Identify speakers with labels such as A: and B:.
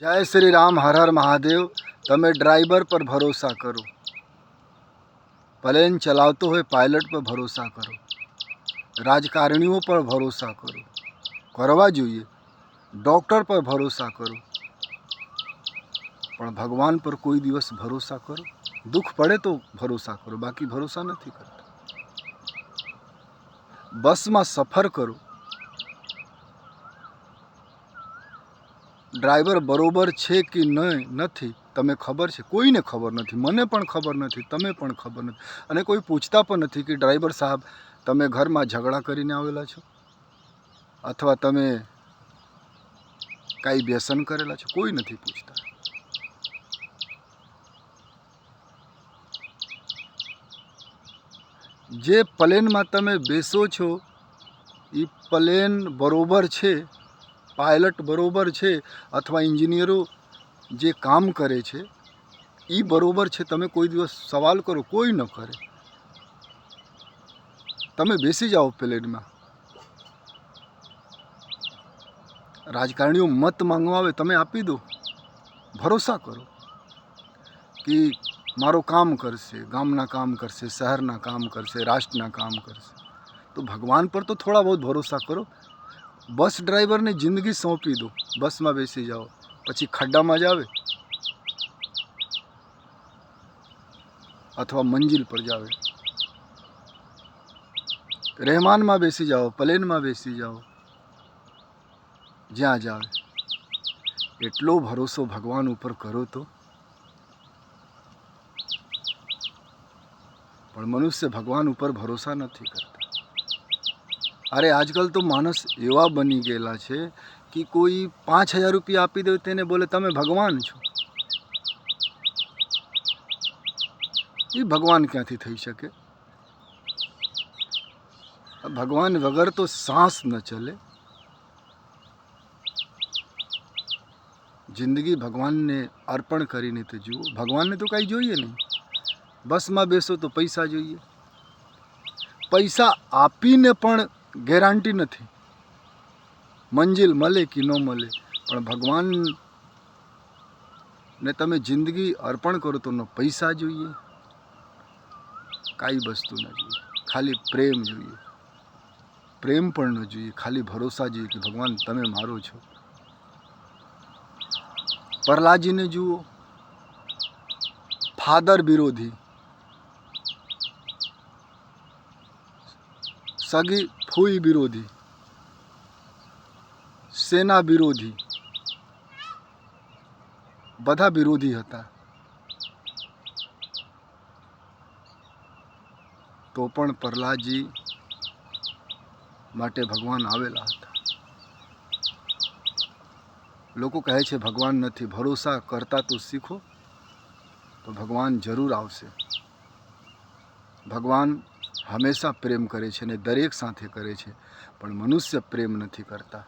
A: જય શ્રી રામ હર હર મહાદેવ તમે ડ્રાઈવર પર ભરોસા કરો. પ્લેન ચલાવતો હોય પાયલટ પર ભરોસા કરો. રાજકારણીઓ પર ભરોસા કરો. કરવા જોઈએ. ડૉક્ટર પર ભરોસા કરો. પણ ભગવાન પર કોઈ દિવસ ભરોસા કરો. દુઃખ પડે તો ભરોસા કરો. બાકી ભરોસા નથી કરતા. બસમાં સફર કરો. ડ્રાઈવર બરોબર છે કે નહીં નથી? તમે ખબર છે? કોઈને ખબર નથી. મને પણ ખબર નથી. તમે પણ ખબર નથી. અને કોઈ પૂછતા પણ નથી કે ડ્રાઈવર સાહેબ, તમે ઘરમાં ઝઘડા કરીને આવેલા છો? અથવા તમે કાંઈ વ્યસન કરેલા છો? કોઈ નથી પૂછતા. જે પ્લેનમાં તમે બેસો છો એ પ્લેન બરોબર છે? પાયલટ બરોબર છે અથવા એન્જિનિયરો જે કામ કરે છે એ બરોબર છે. તમે કોઈ દિવસ સવાલ કરો, કોઈ ન કરે. તમે બેસી જાઓ પ્લેનમાં રાજકારણીઓ મત માંગવા આવે, તમે આપી દો. ભરોસા કરો કે મારો કામ કરશે, ગામના કામ કરશે, શહેરના કામ કરશે, રાષ્ટ્રના કામ કરશે. તો ભગવાન પર તો થોડા બહુ ભરોસા કરો. બસ ડ્રાઈવરને જિંદગી સોંપી દો. બસમાં બેસી જાઓ. પછી ખડ્ડામાં જ આવે. અથવા મંજિલ પર જાવે રહેમાનમાં બેસી જાઓ, પ્લેનમાં બેસી જાઓ. જ્યાં જાવે એટલો ભરોસો ભગવાન ઉપર કરો તો. પણ મનુષ્ય ભગવાન ઉપર ભરોસા નથી કરતા. અરે આજકાલ તો માણસ એવા બની ગયેલા છે કે કોઈ પાંચ હજાર રૂપિયા આપી દે તેને બોલે, તમે ભગવાન છો. એ ભગવાન ક્યાંથી થઈ શકે? ભગવાન વગર તો સાંસ ન ચલે. જિંદગી ભગવાનને અર્પણ કરીને તો જુઓ. ભગવાનને તો કાંઈ જોઈએ નહીં. બસમાં બેસો તો પૈસા જોઈએ. પૈસા આપીને પણ ગેરંટી નથી. મંજિલ મળે કે ન મળે, પણ ભગવાન ને તમે જિંદગી અર્પણ કરો તો પૈસા જોઈએ, કાંઈ વસ્તુ ન જોઈએ, ખાલી પ્રેમ જોઈએ. પ્રેમ પણ ન જોઈએ, ખાલી ભરોસા જોઈએ કે ભગવાન તમે મારો છો. પ્રહલાદજીને જુઓ, ફાધર વિરોધી. સગી ફૂઈ વિરોધી સેના વિરોધી બધા વિરોધી હતા. તો પણ પ્રહલાદજી માટે ભગવાન આવેલા હતા. લોકો કહે છે, ભગવાન નથી, ભરોસા કરતા તો શીખો, તો ભગવાન જરૂર આવશે. ભગવાન હંમેશા પ્રેમ કરે છે અને દરેક સાથે કરે છે. પણ મનુષ્ય પ્રેમ નથી કરતા.